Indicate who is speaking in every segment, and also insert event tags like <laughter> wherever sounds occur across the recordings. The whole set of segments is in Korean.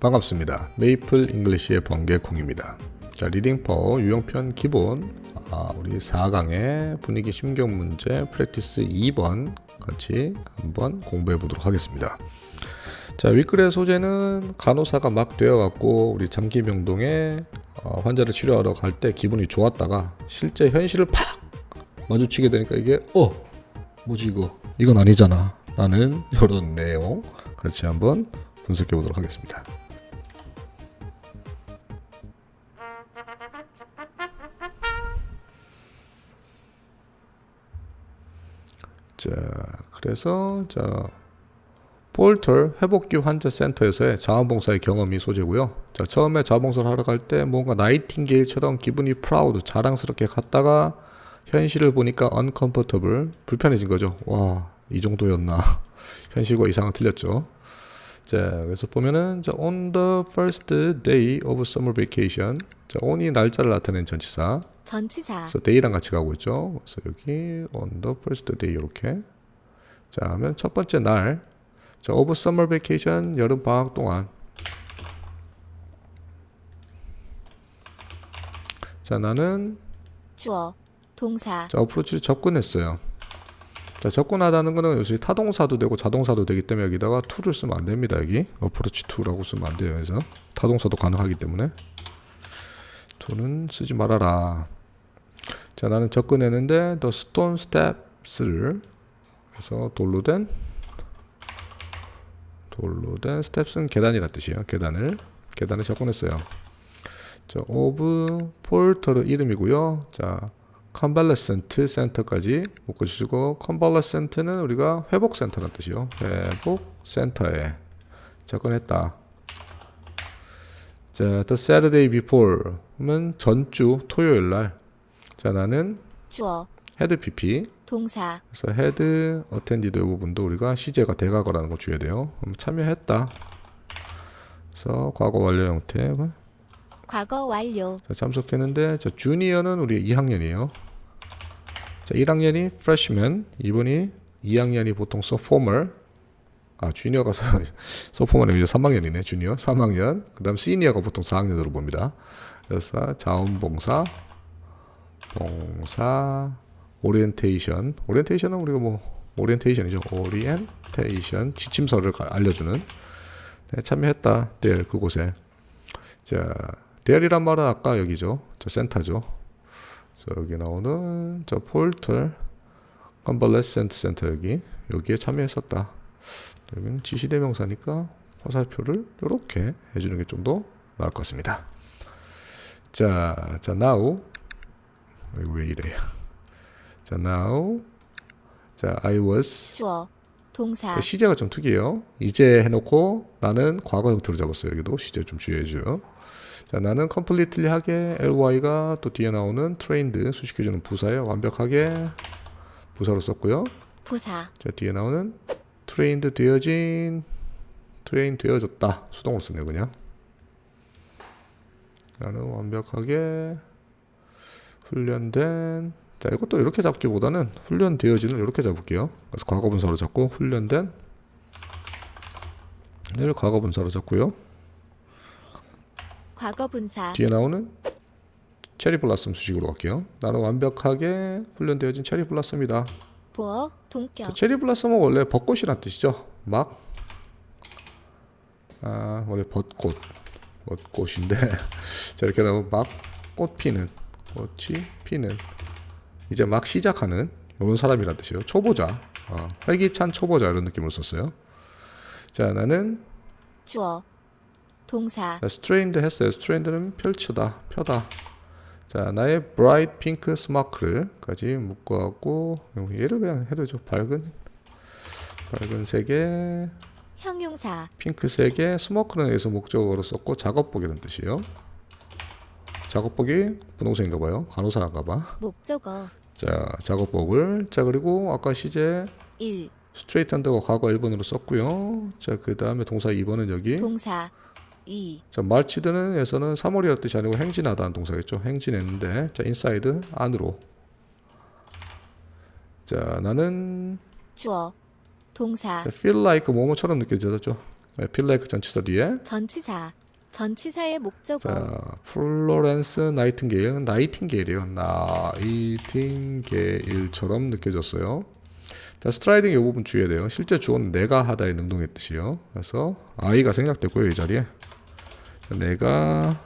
Speaker 1: 반갑습니다. 메이플 잉글리시의 번개콩입니다. 자, 리딩퍼 유형편 기본 아, 우리 4강의 분위기 심경 문제 프랙티스 2번 같이 한번 공부해 보도록 하겠습니다. 자, 윗글의 소재는 간호사가 막 되어갖고 우리 장기병동에 어, 환자를 치료하러 갈 때 기분이 좋았다가 실제 현실을 팍 마주치게 되니까 이게 어 뭐지 이거 이건 아니잖아 라는 이런 내용 같이 한번 분석해 보도록 하겠습니다. 그래서 자 폴터 회복기 환자 센터에서의 자원봉사의 경험이 소재고요. 자, 처음에 자원봉사를 하러 갈 때 뭔가 나이팅게일처럼 기분이 프라우드 자랑스럽게 갔다가 현실을 보니까 uncomfortable 불편해진 거죠. 와, 이 정도였나? <laughs> 현실과 이상은 틀렸죠. 자, 그래서 보면은 자, on the first day of summer vacation. 자, on이 날짜를 나타내는 전치사.
Speaker 2: 전치사
Speaker 1: 그래서 day랑 같이 가고 있죠. 그래서 여기 on the first day 이렇게. 자, 하면 첫 번째 날. 자, of summer vacation 여름 방학 동안. 자, 나는
Speaker 2: 주어 동사
Speaker 1: 자, 어프로치를 접근했어요. 자, 접근하다는 거는 요새 타동사도 되고 자동사도 되기 때문에 여기다가 to를 쓰면 안 됩니다. 여기 어프로치 to라고 쓰면 안 돼요. 그래서 타동사도 가능하기 때문에 to는 쓰지 말아라. 자, 나는 접근했는데 the stone steps를 그래서 돌로 된 돌로 된 steps는 계단이란 뜻이에요. 계단을 계단을 접근했어요. 자, of porter 이름이고요. 자, 컨발레센트 센터까지 묶어주시고 컨발레센트는 우리가 회복 센터란 뜻이요. 회복 센터에 접근했다. 자, the Saturday before는 전주 토요일 날. 자, 나는
Speaker 2: 주어
Speaker 1: 헤드 PP.
Speaker 2: 동사
Speaker 1: 그래서 헤드 어텐디드 이 부분도 우리가 시제가 대과거라는 거 주어야 돼요. 참여했다. 그래서 과거 완료 형태.
Speaker 2: 과거 완료
Speaker 1: 자, 참석했는데 자, 주니어는 우리 2학년이에요. 자, 1학년이 freshman, 이분이 2학년이 보통 sophomore. 아, 주니어가 <laughs> sophomore 이제 3학년이네. 주니어 3학년. 그다음 시니어가 보통 4학년으로 봅니다. 그래서 자원봉사, 봉사, 오리엔테이션. 오리엔테이션은 우리가 뭐 오리엔테이션이죠. 오리엔테이션 지침서를 가- 알려주는 네, 참여했다. 네, 그곳에. 자, 대열이란 말은 아까 여기죠. 저 센터죠. 여기 나오는 저 폴털 컨벌레센트 센터 여기 여기에 참여했었다. 여기는 지시대명사니까 화살표를 이렇게 해주는 게 좀 더 나을 것 같습니다. 자, 자 now 이거 왜 이래? 자 now 자 I was
Speaker 2: 주어 동사
Speaker 1: 그 시제가 좀 특이해요. 이제 해놓고 나는 과거 형태로 잡았어요. 여기도 시제 좀 주의해줘요. 자, 나는 completely 하게 ly가 또 뒤에 나오는 trained 수식해주는 부사에 완벽하게 부사로 썼고요.
Speaker 2: 부사
Speaker 1: 자, 뒤에 나오는 trained 되어진 train 되어졌다 수동으로 쓰네요 그냥. 나는 완벽하게 훈련된 자 이것도 이렇게 잡기보다는 훈련되어지는 이렇게 잡을게요. 그래서 과거 분사로 잡고 훈련된 를 과거 분사로 잡고요.
Speaker 2: 과거 분사
Speaker 1: 뒤에 나오는 체리 블라썸 수식으로 갈게요. 나는 완벽하게 훈련되어진 체리 블라썸이다.
Speaker 2: 보어
Speaker 1: 자,
Speaker 2: 동격
Speaker 1: 체리 블라썸은 원래 벚꽃이란 뜻이죠. 막 아, 원래 벚꽃 벚꽃인데 <laughs> 자 이렇게 나오면 막 꽃 피는 꽃이 피는 이제 막 시작하는 이런 사람이란 뜻이에요. 초보자, 어, 활기찬 초보자 이런 느낌으로 썼어요. 자 나는
Speaker 2: 주어 동사
Speaker 1: 스트레인드 했어요. 스트레인드는 펼치다, 펴다. 자, 나의 bright pink smoke를까지 묶어갖고 얘를 그냥 해도 죠 밝은 밝은 색의
Speaker 2: 형용사
Speaker 1: 핑크색의 스모크는 여기서 목적어로 썼고 작업복이라는 뜻이에요. 작업복이 분홍색인가 봐요. 간호사인가 봐.
Speaker 2: 목적어
Speaker 1: 자, 작업복을 자 그리고 아까 시제
Speaker 2: 1
Speaker 1: 스트레이트 한다고 과거 1번으로 썼고요. 자, 그 다음에 동사 2번은 여기
Speaker 2: 동사 2
Speaker 1: 자, 말치드는 에서는 3월이라는 뜻이 아니고 행진하다는 동사겠죠. 행진했는데 자, 인사이드 안으로. 자, 나는
Speaker 2: 주어 동사
Speaker 1: 자, feel like 뭐뭐처럼 느껴졌죠. 네, 필라이크 전치사 뒤에
Speaker 2: 전치사. 전치사의 목적어.
Speaker 1: 자, 플로렌스 나이팅게일, 나이팅게일이요. 나이팅게일처럼 느껴졌어요. 자, 스트라이딩 이 부분 주의해야 돼요. 실제 주어는 내가 하다의 능동의 뜻이요. 그래서 I가 생략됐고요, 이 자리에. 자, 내가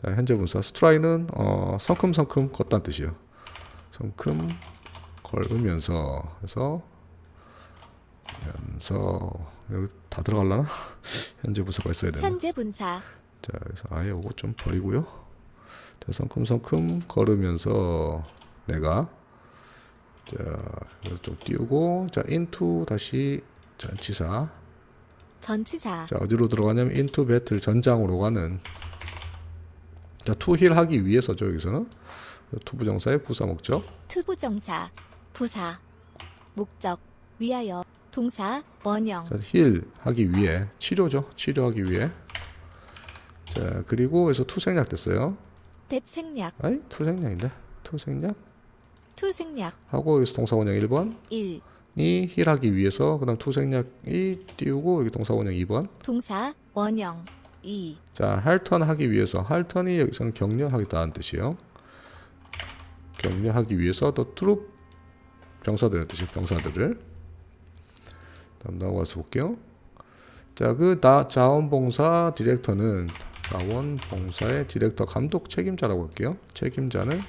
Speaker 1: 자, 현재 분사 스트라이는 어, 성큼성큼 걷다는 뜻이요. 성큼 걸으면서 그래서 면서 여기 다 들어갈라나? <laughs> 현재 분사가 있어야 되나?
Speaker 2: 현재 분사.
Speaker 1: 자, 그래서 아예 요거 좀 버리고요. 자, 성큼성큼 걸으면서 내가 자, 이거 좀 띄우고 자, into 다시 전치사.
Speaker 2: 전치사.
Speaker 1: 자, 어디로 들어가냐면 into battle 전장으로 가는 자, heal 하기 위해서죠, 여기서는. 투부정사의 부사 목적.
Speaker 2: 투부정사. 부사. 목적. 위하여. 동사. 원형.
Speaker 1: 자, heal 하기 위해 치료죠. 치료하기 위해. 자, 그리고 여기서 to 생략됐어요.
Speaker 2: 대생략.
Speaker 1: 아이, to 생략인데. to 생략
Speaker 2: 투 생략.
Speaker 1: 하고 여기서 동사 원형 1번
Speaker 2: 1.
Speaker 1: 이 힐하기 위해서 그다음 투 생략이 띄우고 여기 동사 원형 2번
Speaker 2: 동사. 원형. 2.
Speaker 1: 자 할턴 하기 위해서 할턴이 여기서는 격려하겠다는 뜻이에요 격려하기 위해서 더 트룹 병사들의 뜻이에요 병사들을 다음 넘어가서 볼게요 자그 자원봉사 디렉터는 자원봉사의 디렉터 감독 책임자라고 할게요 책임자는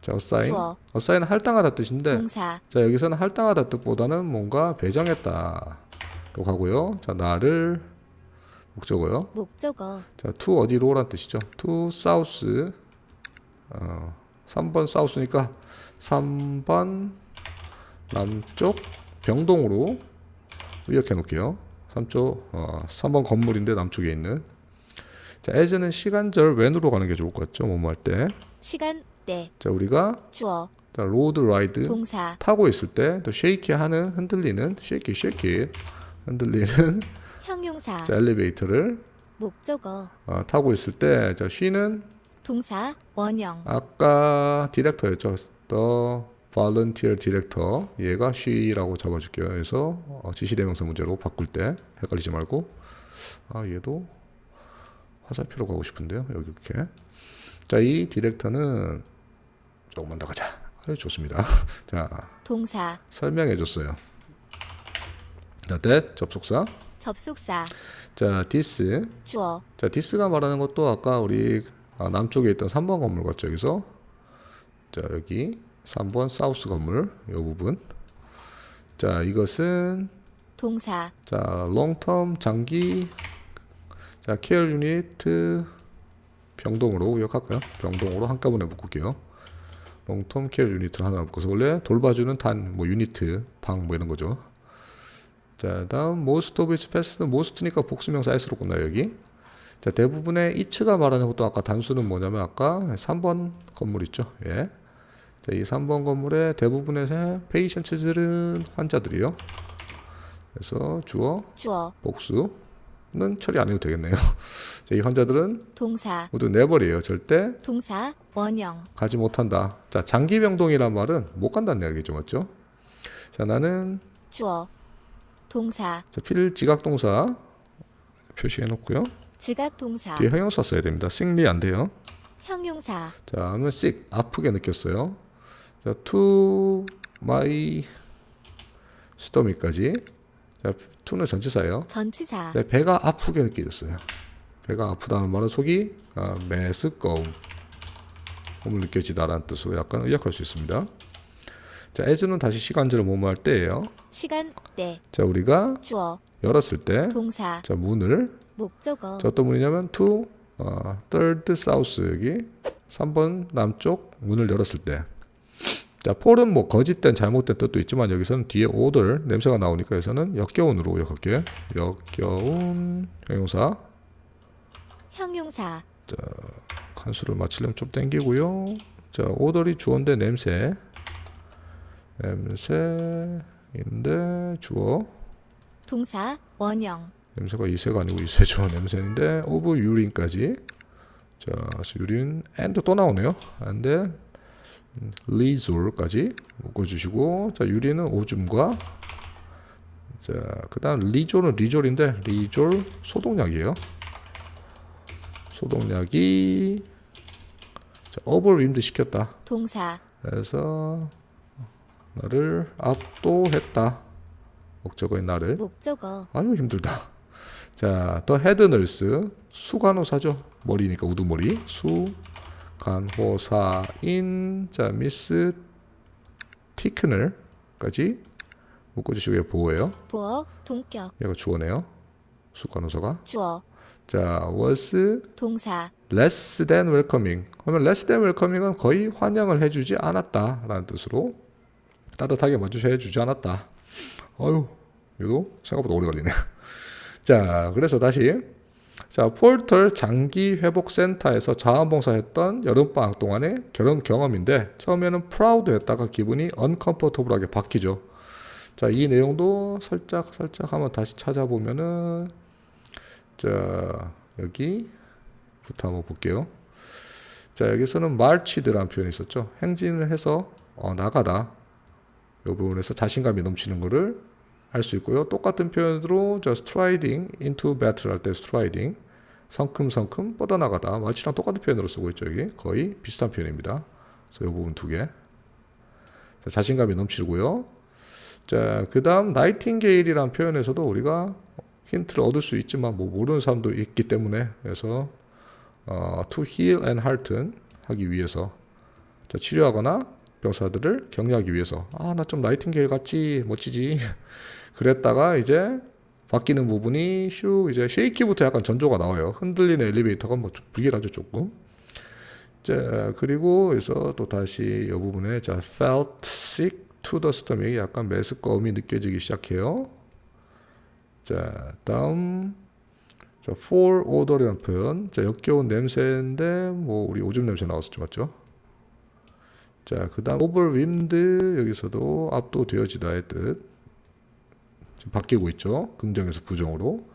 Speaker 1: 자 어사인. 어사인은 할당하다 뜻인데
Speaker 2: 동사.
Speaker 1: 자 여기서는 할당하다 뜻보다는 뭔가 배정했다로 가고요. 자 나를 목적어요.
Speaker 2: 목적어.
Speaker 1: 자 to 어디로란 뜻이죠. to south 어, 3번 사우스니까 3번 남쪽 병동으로 의역해 놓을게요. 3쪽 어, 3번 건물인데 남쪽에 있는 자 as는 시간절 when으로 가는 게 좋을 것 같죠. 뭐뭐 할 때.
Speaker 2: 시간. 때.
Speaker 1: 자 우리가
Speaker 2: 주어.
Speaker 1: 자 로드 라이드
Speaker 2: 동사.
Speaker 1: 타고 있을 때 또 쉐이키 하는 흔들리는 쉐이키 쉐이키 흔들리는 <laughs>
Speaker 2: 형용사.
Speaker 1: 자, 엘리베이터를
Speaker 2: 목적어.
Speaker 1: 어, 타고 있을 때 자 쉬는
Speaker 2: 동사. 원형.
Speaker 1: 아까 디렉터였죠. The volunteer director 얘가 she라고 잡아줄게요. 그래서 어, 지시대명사 문제로 바꿀 때 헷갈리지 말고 아 얘도 화살표로 가고 싶은데요. 여기 이렇게 자 이 디렉터는 조금만 더 가자. 아유, 좋습니다. <laughs> 자
Speaker 2: 동사.
Speaker 1: 설명해 줬어요. 자, that 접속사.
Speaker 2: 접속사.
Speaker 1: 자, this.
Speaker 2: 주어.
Speaker 1: 자, this가 말하는 것도 아까 우리 아, 남쪽에 있던 3번 건물 같죠, 여기서. 자, 여기 3번 사우스 건물 이 부분. 자, 이것은
Speaker 2: 동사.
Speaker 1: 자, long-term 장기 자, 케어 유니트 병동으로 기억할까요? 병동으로 한꺼번에 묶을게요. 롱텀 케어 유니트를 하나 묶어서 원래 돌봐주는 단 뭐 유니트 방 뭐 이런 거죠. 자 다음 most of its past most니까 복수명사 s로 끝나요 여기. 자 대부분의 each가 말하는 것도 아까 단수는 뭐냐면 아까 3번 건물 있죠. 예. 자 이 3번 건물의 대부분의 페이션츠들은 환자들이요. 그래서 주어
Speaker 2: 주어.
Speaker 1: 복수는 처리 안 해도 되겠네요. <laughs> 자, 이 환자들은
Speaker 2: 동사.
Speaker 1: 모두 내버려요. 절대
Speaker 2: 동사. 원형.
Speaker 1: 가지 못한다. 자, 장기 병동이란 말은 못 간다는 이야기죠, 맞죠? 자, 나는
Speaker 2: 주어. 동사.
Speaker 1: 자, 필 지각 동사 표시해 놓고요.
Speaker 2: 지각 동사.
Speaker 1: 뒤에 형용사 써야 됩니다. sickly 안 돼요.
Speaker 2: 형용사.
Speaker 1: 자, 하면 sick 아프게 느꼈어요. 자, to my stomach까지. 자, to는 전치사예요.
Speaker 2: 전치사.
Speaker 1: 네, 배가 아프게 느껴졌어요. 배가 아프다는 말은 속이 아, 메스꺼움, 몸을 느껴지다라는 뜻으로 약간 의역할 수 있습니다. 자, as는 다시 시간제를 뭐뭐 할 때예요.
Speaker 2: 시간. 때.
Speaker 1: 자, 우리가
Speaker 2: 주어.
Speaker 1: 열었을 때,
Speaker 2: 동사.
Speaker 1: 자 문을
Speaker 2: 목적어.
Speaker 1: 자 어떤 문이냐면 to 어, third south 여기 3번 남쪽 문을 열었을 때. 자, 폴은 뭐 거짓된 잘못된 뜻도 있지만 여기서는 뒤에 order 냄새가 나오니까 여기서는 역겨운으로 의역할게요. 역겨운 형용사
Speaker 2: 형용사.
Speaker 1: 칸수를 맞추려면 좀 땡기고요. 자, 오더리 주어인데 냄새. 냄새인데 주어.
Speaker 2: 동사. 원형.
Speaker 1: 냄새가 이세가 아니고 이세죠. 냄새인데 오브 유린까지. 자, 유린 and 또 나오네요. and 리졸까지 묶어주시고 자, 유린은 오줌과 자, 그다음 리졸은 리졸인데 리졸 소독약이에요. 소독약이 자, 오버림드 시켰다.
Speaker 2: 동사
Speaker 1: 그래서 나를 압도했다. 목적어인 나를.
Speaker 2: 목적어
Speaker 1: 아유 힘들다. 자, 더 헤드 널스 수간호사죠. 머리니까 우두머리 수 간호사인 자 미스 티크널까지 묶어주시고요. 보호예요.
Speaker 2: 보어 동격
Speaker 1: 얘가 주어네요. 수간호사가
Speaker 2: 주어
Speaker 1: 자 was
Speaker 2: 동사
Speaker 1: less than welcoming. 그러면 less than welcoming은 거의 환영을 해주지 않았다라는 뜻으로 따뜻하게 맞주셔 주지 않았다. 어유, 이거 생각보다 오래 걸리네. <laughs> 자, 그래서 다시 자 폴털 장기 회복 센터에서 자원봉사했던 여름 방학 동안의 결혼 경험인데 처음에는 프라우드 했다가 기분이 언컴포터블하게 바뀌죠. 자, 이 내용도 살짝 살짝 한번 다시 찾아보면은 자 여기 부터 한번 볼게요. 자 여기서는 marched라는 표현이 있었죠. 행진을 해서 어, 나가다. 이 부분에서 자신감이 넘치는 거를 알수 있고요. 똑같은 표현으로 저 striding into battle 할 때 striding 성큼성큼 뻗어나가다. march랑 똑같은 표현으로 쓰고 있죠. 여기 거의 비슷한 표현입니다. 그래서 이 부분 두 개. 자, 자신감이 넘치고요. 자 그 다음 나이팅게일이라는 표현에서도 우리가 힌트를 얻을 수 있지만 뭐 모르는 사람도 있기 때문에 그래서 어, to heal and hearten 하기 위해서 자, 치료하거나 병사들을 격려하기 위해서 아 나 좀 나이팅게일 같지 멋지지. <laughs> 그랬다가 이제 바뀌는 부분이 슉 이제 쉐이키부터 약간 전조가 나와요. 흔들리는 엘리베이터가 뭐좀 불길하죠 조금. 자 그리고 그래서 또 다시 이 부분에 자 felt sick to the stomach. 약간 메스꺼움이 느껴지기 시작해요. 자, 다음. 자, for odor이라는 표현. 자, 역겨운 냄새인데 뭐 우리 오줌 냄새 나왔었죠, 맞죠? 자, 그 다음 overwhelmed 여기서도 압도되어지다의 뜻. 지금 바뀌고 있죠. 긍정에서 부정으로.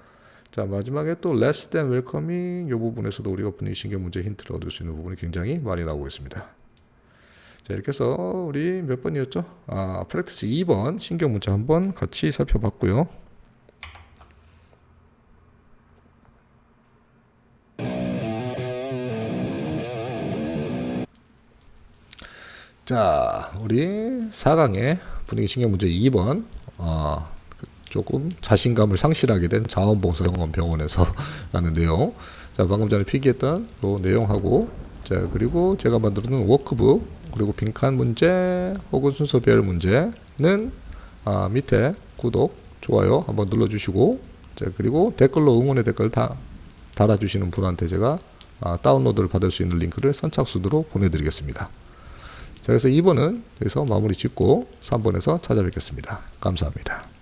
Speaker 1: 자, 마지막에 또 less than welcoming 이 부분에서도 우리가 분위신경 문제 힌트를 얻을 수 있는 부분이 굉장히 많이 나오고 있습니다. 자, 이렇게 해서 우리 몇 번이었죠? 아, 프랙티스 2번 신경 문제 한번 같이 살펴봤고요. 자, 우리 4강의 분위기 신경 문제 2번. 어, 조금 자신감을 상실하게 된 자원봉사 경험 병원에서 <laughs> 라는 내용. 자, 방금 전에 필기했던 그 내용하고, 자, 그리고 제가 만들어놓은 워크북, 그리고 빈칸 문제 혹은 순서별 문제는 아, 밑에 구독, 좋아요 한번 눌러주시고, 자, 그리고 댓글로 응원의 댓글 다 달아주시는 분한테 제가 아, 다운로드를 받을 수 있는 링크를 선착순으로 보내드리겠습니다. 자, 그래서 2번은 여기서 마무리 짓고 3번에서 찾아뵙겠습니다. 감사합니다.